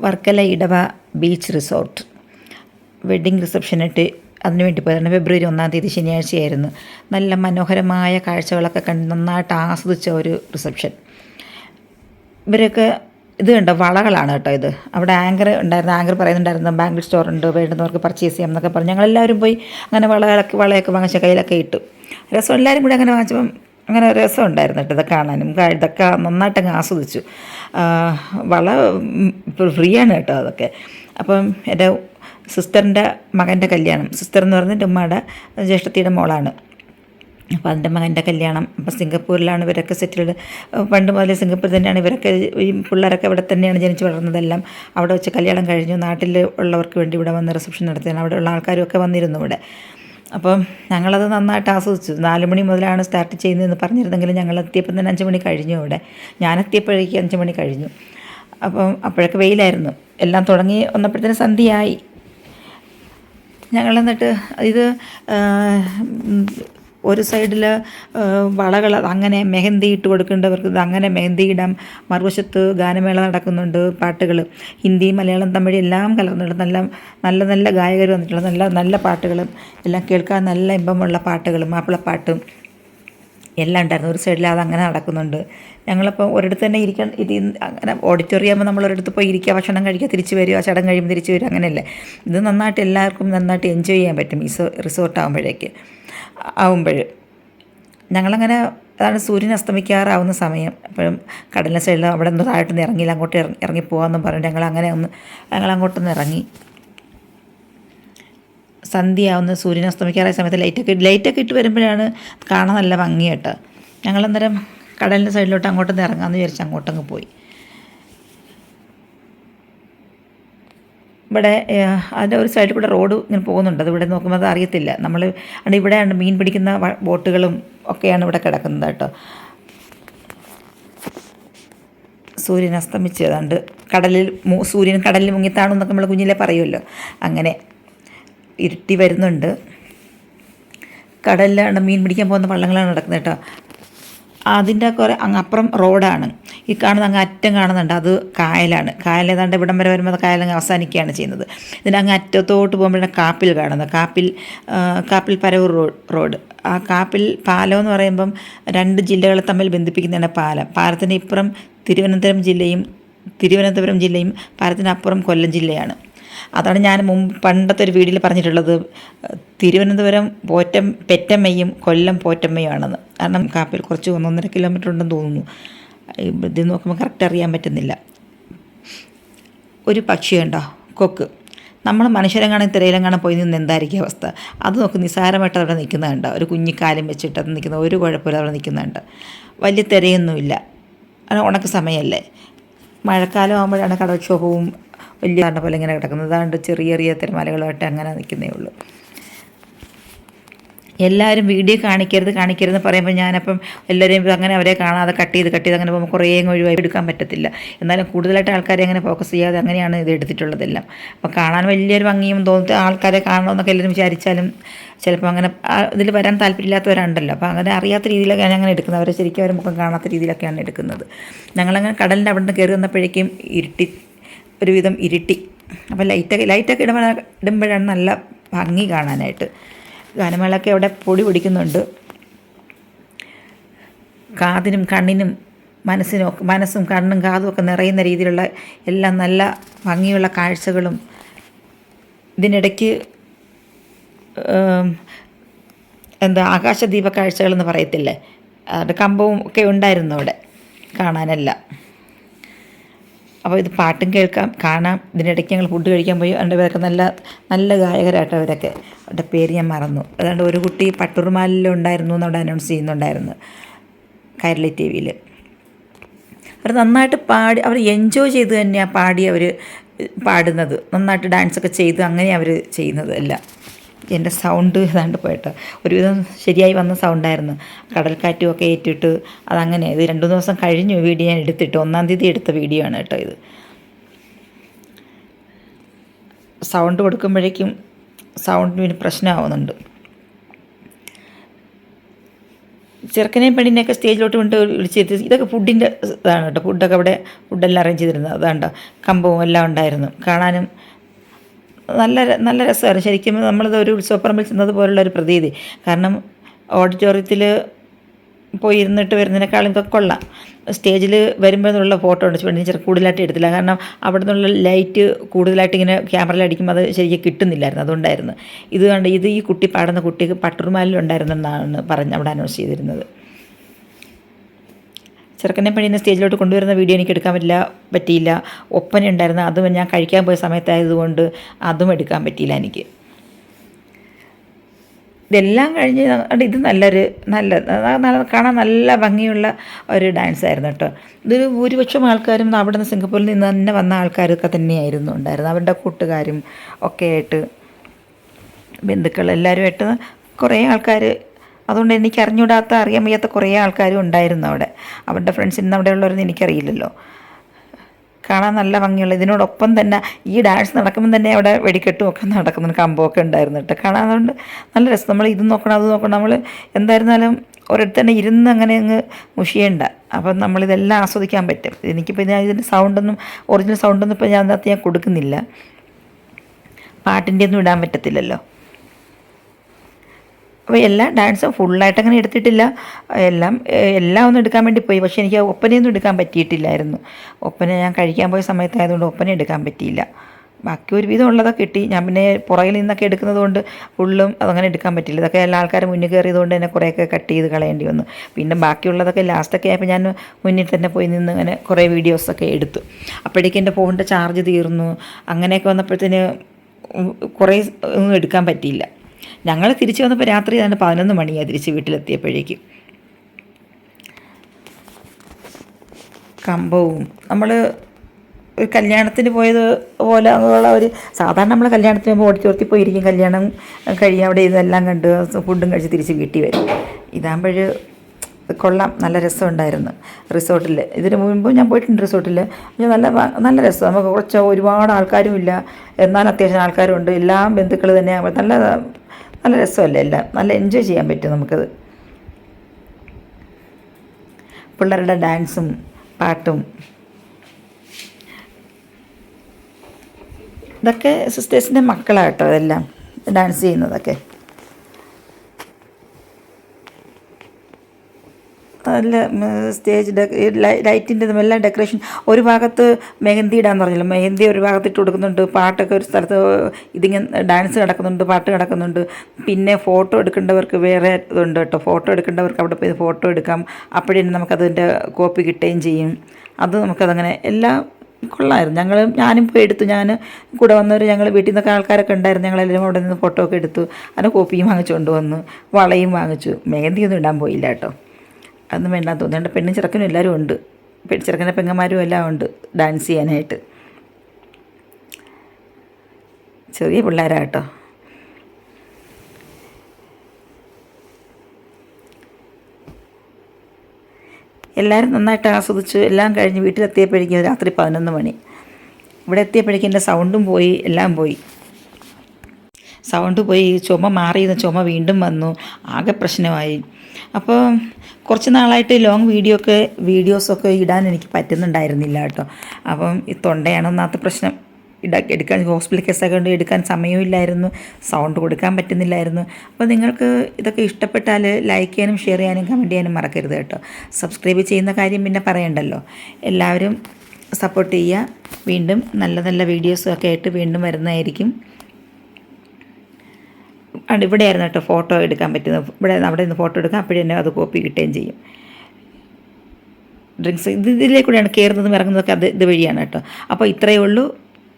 Varkala Edava beach resort. Wedding റിസപ്ഷനിട്ട് അതിന് വേണ്ടി പോയതാണ്. ഫെബ്രുവരി ഒന്നാം തീയതി ശനിയാഴ്ചയായിരുന്നു. നല്ല മനോഹരമായ കാഴ്ചകളൊക്കെ കണ്ട് നന്നായിട്ട് ആസ്വദിച്ച ഒരു റിസപ്ഷൻ. ഇവരൊക്കെ ഇത് കണ്ടോ? വളകളാണ് കേട്ടോ ഇത്. അവിടെ ആങ്കർ ഉണ്ടായിരുന്നു. ആങ്കർ പറയുന്നുണ്ടായിരുന്നു ബാങ്കിൽ സ്റ്റോർ ഉണ്ട് വേണ്ടുന്നവർക്ക് പർച്ചേസ് ചെയ്യാം എന്നൊക്കെ പറഞ്ഞു. ഞങ്ങളെല്ലാവരും പോയി അങ്ങനെ വളകളൊക്കെ വളയൊക്കെ വാങ്ങിച്ച കയ്യിലൊക്കെ ഇട്ടു. രസം എല്ലാവരും കൂടി അങ്ങനെ വാങ്ങിച്ചപ്പം അങ്ങനെ രസം ഉണ്ടായിരുന്നു കേട്ടോ ഇതൊക്കെ കാണാനും. ഇതൊക്കെ നന്നായിട്ട് അങ്ങ് ആസ്വദിച്ചു വള ഫ്രീ ആണ് കേട്ടോ അതൊക്കെ. അപ്പം എന്റെ സിസ്റ്ററിന്റെ മകന്റെ കല്യാണം. സിസ്റ്റർ എന്ന് പറഞ്ഞിട്ട് ഉമ്മയുടെ ജ്യേഷ്ഠത്തിയുടെ മോളാണ്. അപ്പോൾ അതിന്റെ മകന്റെ കല്യാണം. അപ്പോൾ സിംഗപ്പൂരിലാണ് ഇവരൊക്കെ സെറ്റിൽഡ്. പണ്ട് മുതലേ സിംഗപ്പൂർ തന്നെയാണ് ഇവരൊക്കെ ഈ പിള്ളേരൊക്കെ ഇവിടെ തന്നെയാണ് ജനിച്ച് വളർന്നതെല്ലാം. അവിടെ വെച്ച് കല്യാണം കഴിഞ്ഞു. നാട്ടിൽ ഉള്ളവർക്ക് വേണ്ടി ഇവിടെ വന്ന് റിസപ്ഷൻ നടത്തിയാണ് അവിടെയുള്ള ആൾക്കാരും ഒക്കെ വന്നിരുന്നു ഇവിടെ. അപ്പം ഞങ്ങളത് നന്നായിട്ട് ആസ്വദിച്ചു. നാല് മണി മുതലാണ് സ്റ്റാർട്ട് ചെയ്യുന്നതെന്ന് പറഞ്ഞിരുന്നെങ്കിലും ഞങ്ങൾ എത്തിയപ്പം തന്നെ അഞ്ച് മണി കഴിഞ്ഞു ഇവിടെ. ഞാൻ എത്തിയപ്പോഴേക്കും അഞ്ച് മണി കഴിഞ്ഞു. അപ്പം അപ്പോഴൊക്കെ വെയിലായിരുന്നു. എല്ലാം തുടങ്ങി വന്നപ്പോഴത്തേന് സന്ധ്യയായി. ഞങ്ങൾ എന്നിട്ട് ഇത് ഒരു സൈഡിൽ വളകൾ അങ്ങനെ മെഹന്തി ഇട്ട് കൊടുക്കേണ്ടവർക്ക് അങ്ങനെ മെഹന്തി ഇടാം. മറുവശത്ത് ഗാനമേള നടക്കുന്നുണ്ട് പാട്ടുകൾ ഹിന്ദി മലയാളം തമിഴ് എല്ലാം കലർന്നുണ്ട്. നല്ല നല്ല നല്ല ഗായകർ വന്നിട്ടുള്ള നല്ല നല്ല പാട്ടുകളും എല്ലാം കേൾക്കാൻ നല്ല ഇമ്പമുള്ള പാട്ടുകളും മാപ്പിളപ്പാട്ടും എല്ലാം ഉണ്ടായിരുന്നു. ഒരു സൈഡിൽ അത് അങ്ങനെ നടക്കുന്നുണ്ട്. ഞങ്ങളിപ്പോൾ ഒരിടത്ത് തന്നെ ഇരിക്കാൻ ഇത് അങ്ങനെ ഓഡിറ്റോറിയം ആകുമ്പോൾ നമ്മൾ ഒരിടത്ത് പോയി ഇരിക്കുക. ഭക്ഷണം കഴിക്കുക തിരിച്ചു വരിക. ചടങ്ങ് കഴിയുമ്പോൾ തിരിച്ചു വരിക. അങ്ങനെയല്ലേ. ഇത് നന്നായിട്ട് എല്ലാവർക്കും നന്നായിട്ട് എൻജോയ് ചെയ്യാൻ പറ്റും. ഈ റിസോർട്ട് ആകുമ്പോഴേക്ക് ആകുമ്പോൾ ഞങ്ങളങ്ങനെ അതാണ് സൂര്യൻ അസ്തമിക്കാറാവുന്ന സമയം. അപ്പോഴും കടലിന്റെ സൈഡിൽ അവിടെ നിന്ന് താഴോട്ട് നിന്ന് ഇറങ്ങിയില്ല അങ്ങോട്ട് ഇറങ്ങി ഇറങ്ങി പോകാമെന്നും പറഞ്ഞു. ഞങ്ങൾ അങ്ങനെ ഒന്ന് ഞങ്ങൾ അങ്ങോട്ടൊന്ന് ഇറങ്ങി. സന്ധ്യയാവുന്ന സൂര്യൻ അസ്തമിക്കാറായ സമയത്ത് ലൈറ്റൊക്കെ ലൈറ്റൊക്കെ ഇട്ട് വരുമ്പോഴാണ് കാണാൻ നല്ല ഭംഗിയായിട്ട്. ഞങ്ങളന്നേരം കടലിന്റെ സൈഡിലോട്ട് അങ്ങോട്ടൊന്ന് ഇറങ്ങാമെന്ന് വിചാരിച്ച് അങ്ങോട്ടങ്ങ് പോയി. ഇവിടെ അതിന്റെ ഒരു സൈഡിൽ കൂടെ റോഡ് ഇങ്ങനെ പോകുന്നുണ്ട്. അത് ഇവിടെ നോക്കുമ്പോൾ അത് അറിയത്തില്ല. നമ്മൾ അവിടെ ഇവിടെയാണ് മീൻ പിടിക്കുന്ന ബോട്ടുകളും ഒക്കെയാണ് ഇവിടെ കിടക്കുന്നത് കേട്ടോ. സൂര്യൻ അസ്തമിച്ചതാണ്ട് കടലിൽ സൂര്യൻ കടലിൽ മുങ്ങിത്താണെന്നൊക്കെ നമ്മൾ കുഞ്ഞിലെ പറയുമല്ലോ. അങ്ങനെ ഇരുട്ടി വരുന്നുണ്ട്. കടലിലാണ് മീൻ പിടിക്കാൻ പോകുന്ന വള്ളങ്ങളാണ് നടക്കുന്നത് കേട്ടോ. അതിന്റെ കുറേ അപ്പുറം റോഡാണ്. ഈ കാണുന്ന അങ്ങ് അറ്റം കാണുന്നുണ്ട്. അത് കായലാണ്. കായൽ ഏതാണ്ട് ഇവിടം വരെ വരുമ്പോൾ കായലങ്ങ് അവസാനിക്കുകയാണ് ചെയ്യുന്നത്. ഇതിന്റെ അങ്ങ് അറ്റത്തോട്ട് പോകുമ്പോഴാണ് കാപ്പിൽ കാണുന്നത്. കാപ്പിൽ കാപ്പിൽ പരവൂർ റോഡ്. ആ കാപ്പിൽ പാലം എന്ന് പറയുമ്പം രണ്ട് ജില്ലകളെ തമ്മിൽ ബന്ധിപ്പിക്കുന്നതാണ് പാലം. പാലത്തിന്റെ ഇപ്പുറം തിരുവനന്തപുരം ജില്ലയും തിരുവനന്തപുരം ജില്ലയും പാലത്തിനപ്പുറം കൊല്ലം ജില്ലയാണ്. അതാണ് ഞാൻ മുമ്പ് പണ്ടത്തെ ഒരു വീഡിയോയിൽ പറഞ്ഞിട്ടുള്ളത്. തിരുവനന്തപുരം പോറ്റം പെറ്റമ്മയും കൊല്ലം പോറ്റമ്മയുമാണെന്ന്. കാരണം കാപ്പിൽ കുറച്ച് ഒന്നൊന്നര കിലോമീറ്റർ ഉണ്ടെന്ന് തോന്നുന്നു. ഇത് നോക്കുമ്പോൾ കറക്റ്റ് അറിയാൻ പറ്റുന്നില്ല. ഒരു പക്ഷി കണ്ടോ? കൊക്ക്. നമ്മൾ മനുഷ്യരെങ്ങാനും തിരയിലെങ്ങാനും പോയി നിന്ന് എന്തായിരിക്കും അവസ്ഥ? അത് നോക്ക് നിസ്സാരമായിട്ട് അവിടെ നിൽക്കുന്നുണ്ട് ഒരു കുഞ്ഞിക്കാലും വെച്ചിട്ട് അത് നിൽക്കുന്ന ഒരു കുഴപ്പമില്ല അവിടെ നിൽക്കുന്നുണ്ട് വലിയ തിരയൊന്നുമില്ല. ഉണക്ക സമയമല്ലേ? മഴക്കാലം ആകുമ്പോഴാണ് കടൽക്ഷോഭവും വലിയ പറഞ്ഞ പോലെ ഇങ്ങനെ കിടക്കുന്നത്. അതാണ്ട് ചെറിയ ചെറിയ തിരമാലകളായിട്ട് അങ്ങനെ നിൽക്കുന്നേ ഉള്ളൂ. എല്ലാവരും വീഡിയോ കാണിക്കരുത് കാണിക്കരുത് പറയുമ്പോൾ ഞാനപ്പം എല്ലാവരെയും അങ്ങനെ അവരെ കാണാതെ കട്ട് ചെയ്ത് കട്ട് ചെയ്ത് അങ്ങനെ പോകുമ്പോൾ കുറേ ഒഴിവായി എടുക്കാൻ പറ്റത്തില്ല. എന്നാലും കൂടുതലായിട്ട് ആൾക്കാരെ അങ്ങനെ ഫോക്കസ് ചെയ്യാതെ അങ്ങനെയാണ് ഇത് എടുത്തിട്ടുള്ളതെല്ലാം. അപ്പോൾ കാണാൻ വലിയൊരു ഭംഗിയും തോന്നുന്നത് ആൾക്കാരെ കാണണമെന്നൊക്കെ എല്ലാവരും വിചാരിച്ചാലും ചിലപ്പോൾ അങ്ങനെ ഇതിൽ വരാൻ താല്പര്യമില്ലാത്തവരുണ്ടല്ലോ അപ്പോൾ അങ്ങനെ അറിയാത്ത രീതിയിലൊക്കെയാണ് അങ്ങനെ എടുക്കുന്നത്. അവരെ ശരിക്കും അവർ മുഖം കാണാത്ത രീതിയിലൊക്കെയാണ് എടുക്കുന്നത്. ഞങ്ങളങ്ങനെ കടലിന്റെ അവിടെ നിന്ന് കയറി വന്നപ്പോഴേക്കും ഇരുട്ടി ഒരുവിധം ഇരുട്ടി. അപ്പോൾ ലൈറ്റൊക്കെ ലൈറ്റൊക്കെ ഇടുമ്പോൾ ഇടുമ്പോഴാണ് നല്ല ഭംഗി കാണാനായിട്ട്. ഗാനമേളൊക്കെ അവിടെ പൊടി പിടിക്കുന്നുണ്ട്. കാതിനും കണ്ണിനും മനസ്സിനും മനസ്സും കണ്ണും കാതും ഒക്കെ നിറയുന്ന രീതിയിലുള്ള എല്ലാം നല്ല ഭംഗിയുള്ള കാഴ്ചകളും ഇതിനിടയ്ക്ക് എന്താ ആകാശദീപ കാഴ്ചകളെന്ന് പറയത്തില്ലേ? അത് കമ്പവും ഒക്കെ ഉണ്ടായിരുന്നു അവിടെ കാണാനെല്ലാം. അപ്പോൾ ഇത് പാട്ടും കേൾക്കാം കാണാം. ഇതിനിടയ്ക്ക് ഞങ്ങൾ ഫുഡ് കഴിക്കാൻ പോയി. അതുകൊണ്ട് ഇവരൊക്കെ നല്ല നല്ല ഗായകരായിട്ടോ അവരൊക്കെ. അവരുടെ പേര് ഞാൻ മറന്നു. അതുകൊണ്ട് ഒരു കുട്ടി പട്ടൂർമാലിലുണ്ടായിരുന്നു എന്നവിടെ അനൗൺസ് ചെയ്യുന്നുണ്ടായിരുന്നു കൈരളി ടി വിയിൽ അവർ നന്നായിട്ട് പാടി അവർ എൻജോയ് ചെയ്ത് തന്നെയാണ് പാടി അവർ പാടുന്നത്. നന്നായിട്ട് ഡാൻസൊക്കെ ചെയ്ത് അങ്ങനെയാണ് അവർ ചെയ്യുന്നത് എല്ലാം. എന്റെ സൗണ്ട് ഏതാണ്ട് പോയിട്ട്. ഒരുവിധം ശരിയായി വന്ന സൗണ്ടായിരുന്നു കടൽക്കാറ്റും ഒക്കെ ഏറ്റിട്ട് അതങ്ങനെ ഇത് രണ്ട് ദിവസം കഴിഞ്ഞു വീഡിയോ ഞാൻ എടുത്തിട്ട്. ഒന്നാം തീയതി എടുത്ത വീഡിയോ ആണ് കേട്ടോ ഇത്. സൗണ്ട് കൊടുക്കുമ്പോഴേക്കും സൗണ്ടിന് പ്രശ്നമാവുന്നുണ്ട്. ചെറുക്കനെയും പെണ്ണിനെയൊക്കെ സ്റ്റേജിലോട്ട് കൊണ്ട് വിളിച്ചെത്തി ഇതൊക്കെ ഫുഡിന്റെ ഇതാണ് കേട്ടോ. ഫുഡൊക്കെ അവിടെ ഫുഡെല്ലാം അറേഞ്ച് ചെയ്തിരുന്നത്. അതാണ്ടോ. കമ്പവും എല്ലാം ഉണ്ടായിരുന്നു. കാണാനും നല്ല നല്ല രസമായിരുന്നു ശരിക്കും നമ്മളത് ഒരു ഉത്സവപ്പറമ്പിൽ ചെന്നത് പോലുള്ള ഒരു പ്രതീതി. കാരണം ഓഡിറ്റോറിയത്തിൽ പോയി ഇരുന്നിട്ട് വരുന്നതിനേക്കാളും ഇതൊക്കെ കൊള്ളാം. സ്റ്റേജിൽ വരുമ്പോഴെന്നുള്ള ഫോട്ടോ ഉണ്ട്. ചെറിയ കൂടുതലായിട്ട് എടുത്തില്ല. കാരണം അവിടെ നിന്നുള്ള ലൈറ്റ് കൂടുതലായിട്ട് ഇങ്ങനെ ക്യാമറയിൽ അടിക്കുമ്പോൾ അത് ശരിക്കും കിട്ടുന്നില്ലായിരുന്നു. അതുകൊണ്ടായിരുന്നു. ഇത് കണ്ട് ഇത് ഈ കുട്ടി പാടുന്ന കുട്ടിക്ക് പട്ടുറുമാലിലുണ്ടായിരുന്നെന്നാണ് പറഞ്ഞ് അവിടെ അനൗൺസ് ചെയ്തിരുന്നത്. ചെറുക്കനെ പണിയുന്ന സ്റ്റേജിലോട്ട് കൊണ്ടുവരുന്ന വീഡിയോ എനിക്ക് എടുക്കാൻ പറ്റില്ല പറ്റിയില്ല. ഒപ്പന ഉണ്ടായിരുന്നു അതും ഞാൻ കഴിക്കാൻ പോയ സമയത്തായതുകൊണ്ട് അതും എടുക്കാൻ പറ്റിയില്ല എനിക്ക്. ഇതെല്ലാം കഴിഞ്ഞ് ഇത് നല്ലൊരു നല്ല കാണാൻ നല്ല ഭംഗിയുള്ള ഒരു ഡാൻസ് ആയിരുന്നു കേട്ടോ. ഇതൊരു ഭൂരിപക്ഷം ആൾക്കാരും അവിടെ നിന്ന് സിംഗപ്പൂരിൽ നിന്ന് തന്നെ വന്ന ആൾക്കാരൊക്കെ തന്നെയായിരുന്നു ഉണ്ടായിരുന്നു അവരുടെ കൂട്ടുകാരും ഒക്കെ ആയിട്ട് ബന്ധുക്കൾ എല്ലാവരുമായിട്ട് കുറേ ആൾക്കാർ അതുകൊണ്ട് എനിക്ക് അറിഞ്ഞൂടാത്ത അറിയാൻ വയ്യാത്ത കുറേ ആൾക്കാരും ഉണ്ടായിരുന്നു അവിടെ. അവരുടെ ഫ്രണ്ട്സിന് അവിടെ ഉള്ളവരെന്ന് എനിക്കറിയില്ലല്ലോ. കാണാൻ നല്ല ഭംഗിയുള്ള ഇതിനോടൊപ്പം തന്നെ ഈ ഡാൻസ് നടക്കുമ്പോൾ തന്നെ അവിടെ വെടിക്കെട്ടും ഒക്കെ നടക്കുന്ന കമ്പമൊക്കെ ഉണ്ടായിരുന്നു കേട്ടോ. കാണാൻ അതുകൊണ്ട് നല്ല രസം. നമ്മൾ ഇത് നോക്കണം അത് നോക്കണം. നമ്മൾ എന്തായിരുന്നാലും ഒരിടത്ത് തന്നെ ഇരുന്ന് അങ്ങനെ അങ്ങ് മുഷിയേണ്ട. അപ്പം നമ്മളിതെല്ലാം ആസ്വദിക്കാൻ പറ്റും. എനിക്കിപ്പോൾ ഞാൻ ഇതിന്റെ സൗണ്ടൊന്നും ഒറിജിനൽ സൗണ്ടൊന്നും ഇപ്പോൾ ഞാൻ അതിനകത്ത് ഞാൻ കൊടുക്കുന്നില്ല. പാട്ടിന്റെ ഒന്നും ഇടാൻ പറ്റത്തില്ലല്ലോ. അപ്പോൾ എല്ലാ ഡാൻസും ഫുള്ളായിട്ട് അങ്ങനെ എടുത്തിട്ടില്ല. എല്ലാം എല്ലാം ഒന്നും എടുക്കാൻ വേണ്ടി പോയി. പക്ഷേ എനിക്ക് ഒപ്പനയൊന്നും എടുക്കാൻ പറ്റിയിട്ടില്ലായിരുന്നു. ഒപ്പന ഞാൻ കഴിക്കാൻ പോയ സമയത്തായതുകൊണ്ട് ഒപ്പന എടുക്കാൻ പറ്റിയില്ല. ബാക്കി ഒരുവിധം ഉള്ളതൊക്കെ കിട്ടി. ഞാൻ പിന്നെ പുറകിൽ നിന്നൊക്കെ എടുക്കുന്നത് കൊണ്ട് ഫുള്ളും അതങ്ങനെ എടുക്കാൻ പറ്റില്ല ഇതൊക്കെ എല്ലാ ആൾക്കാരും മുന്നിൽ കയറിയതുകൊണ്ട് തന്നെ കുറേയൊക്കെ കട്ട് ചെയ്ത് കളയേണ്ടി വന്നു. പിന്നെ ബാക്കിയുള്ളതൊക്കെ ലാസ്റ്റൊക്കെ ആയപ്പോൾ ഞാൻ മുന്നിൽ തന്നെ പോയി നിന്ന് അങ്ങനെ കുറേ വീഡിയോസൊക്കെ എടുത്തു. അപ്പോഴേക്കും എന്റെ ഫോണിന്റെ ചാർജ് തീർന്നു. അങ്ങനെയൊക്കെ വന്നപ്പോഴത്തേന് കുറേ ഒന്നും എടുക്കാൻ പറ്റിയില്ല. ഞങ്ങൾ തിരിച്ചു വന്നപ്പോൾ രാത്രി തന്നെ പതിനൊന്ന് മണിയാണ് തിരിച്ച് വീട്ടിലെത്തിയപ്പോഴേക്കും. കമ്പവും. നമ്മൾ ഒരു കല്യാണത്തിന് പോയത് പോലെ ഉള്ള ഒരു സാധാരണ നമ്മൾ കല്യാണത്തിന് പോകുമ്പോൾ ഓടിച്ചോർത്തി പോയിരിക്കും. കല്യാണം കഴിയും അവിടെ ഇതെല്ലാം കണ്ട് ഫുഡും കഴിച്ച് തിരിച്ച് വീട്ടിൽ വരും. ഇതാകുമ്പോൾ കൊള്ളാം. നല്ല രസമുണ്ടായിരുന്നു. റിസോർട്ടിൽ. ഇതിന് മുൻപ് ഞാൻ പോയിട്ടുണ്ട് റിസോർട്ടിൽ. നല്ല നല്ല രസം നമുക്ക് കുറച്ച് ഒരുപാട് ആൾക്കാരും ഇല്ല എന്നാൽ അത്യാവശ്യം ആൾക്കാരും ഉണ്ട് എല്ലാം ബന്ധുക്കൾ തന്നെ നല്ല നല്ല രസമല്ലേ എല്ലാം? നല്ല എൻജോയ് ചെയ്യാൻ പറ്റും നമുക്കത്. പിള്ളേരുടെ ഡാൻസും പാട്ടും. ഇതൊക്കെ സിസ്റ്റേഴ്സിന്റെ മക്കളാട്ടോ ഇതെല്ലാം ഡാൻസ് ചെയ്യുന്നതൊക്കെ. നല്ല സ്റ്റേജ് ലൈറ്റിന്റെ എല്ലാം ഡെക്കറേഷൻ ഒരു ഭാഗത്ത് മെഹന്തി ഇടാന്ന് പറഞ്ഞല്ലോ? മെഹന്തി ഒരു ഭാഗത്ത് ഇട്ട് കൊടുക്കുന്നുണ്ട്. പാട്ടൊക്കെ ഒരു സ്ഥലത്ത് ഇതിങ്ങനെ ഡാൻസ് നടക്കുന്നുണ്ട് പാട്ട് നടക്കുന്നുണ്ട്. പിന്നെ ഫോട്ടോ എടുക്കേണ്ടവർക്ക് വേറെ ഇതുണ്ട് കേട്ടോ. ഫോട്ടോ എടുക്കേണ്ടവർക്ക് അവിടെ പോയി ഫോട്ടോ എടുക്കാം. അപ്പോഴേ നമുക്കതിന്റെ കോപ്പി കിട്ടുകയും ചെയ്യും. അത് നമുക്കതങ്ങനെ എല്ലാം കൊള്ളായിരുന്നു. ഞങ്ങൾ ഞാനും പോയി എടുത്തു. ഞാൻ കൂടെ വന്നവർ ഞങ്ങൾ വീട്ടിൽ നിന്നൊക്കെ ആൾക്കാരൊക്കെ ഉണ്ടായിരുന്നു. ഞങ്ങളെല്ലാവരും അവിടെ നിന്ന് ഫോട്ടോ ഒക്കെ എടുത്തു. അതിന് കോപ്പിയും വാങ്ങിച്ചു വന്നു. വളയും വാങ്ങിച്ചു. മെഹന്തിയൊന്നും ഇടാൻ പോയില്ല കേട്ടോ. അതൊന്നും വേണ്ടാന്ന് തോന്നുന്നുണ്ട് പെണ്ണും ചെറുക്കനും എല്ലാവരും ഉണ്ട്. ചെറുക്കന്റെ പെങ്ങന്മാരും എല്ലാം ഉണ്ട് ഡാൻസ് ചെയ്യാനായിട്ട്. ചെറിയ പിള്ളേരാട്ടോ. എല്ലാവരും നന്നായിട്ട് ആസ്വദിച്ചു. എല്ലാം കഴിഞ്ഞ് വീട്ടിലെത്തിയപ്പോഴേക്കും രാത്രി പതിനൊന്ന് മണി. ഇവിടെ എത്തിയപ്പോഴേക്കും എന്റെ സൗണ്ടും പോയി എല്ലാം പോയി. സൗണ്ട് പോയി ചുമ മാറിയിരുന്ന ചുമ വീണ്ടും വന്നു ആകെ പ്രശ്നമായി. അപ്പോൾ കുറച്ച് നാളായിട്ട് ലോങ് വീഡിയോ ഒക്കെ വീഡിയോസൊക്കെ ഇടാൻ എനിക്ക് പറ്റുന്നുണ്ടായിരുന്നില്ല കേട്ടോ. അപ്പം ഈ തൊണ്ടയാണ് പ്രശ്നം. ഇടാ എടുക്കാൻ ഹോസ്പിറ്റൽ കേസൊക്കെ കൊണ്ട് എടുക്കാൻ സമയമില്ലായിരുന്നു സൗണ്ട് കൊടുക്കാൻ പറ്റുന്നില്ലായിരുന്നു. അപ്പോൾ നിങ്ങൾക്ക് ഇതൊക്കെ ഇഷ്ടപ്പെട്ടാൽ ലൈക്ക് ചെയ്യാനും ഷെയർ ചെയ്യാനും കമന്റ് ചെയ്യാനും മറക്കരുത് കേട്ടോ. സബ്സ്ക്രൈബ് ചെയ്യുന്ന കാര്യം പിന്നെ പറയണ്ടല്ലോ. എല്ലാവരും സപ്പോർട്ട് ചെയ്യുക. വീണ്ടും നല്ല നല്ല വീഡിയോസും ഒക്കെ ആയിട്ട് വീണ്ടും വരുന്നതായിരിക്കും. ആണ് ഇവിടെയായിരുന്നു കേട്ടോ ഫോട്ടോ എടുക്കാൻ പറ്റുന്നത് ഇവിടെ അവിടെ നിന്ന് ഫോട്ടോ എടുക്കാം അപ്പോഴും തന്നെ അത് കോപ്പി കിട്ടുകയും ചെയ്യും. ഡ്രിങ്ക്സ് ഇത് ഇതിലേക്കൂടെയാണ് കയറുന്നതും ഇറങ്ങുന്നതൊക്കെ അത് ഇത് വഴിയാണ് കേട്ടോ. അപ്പോൾ ഇത്രയേ ഉള്ളൂ.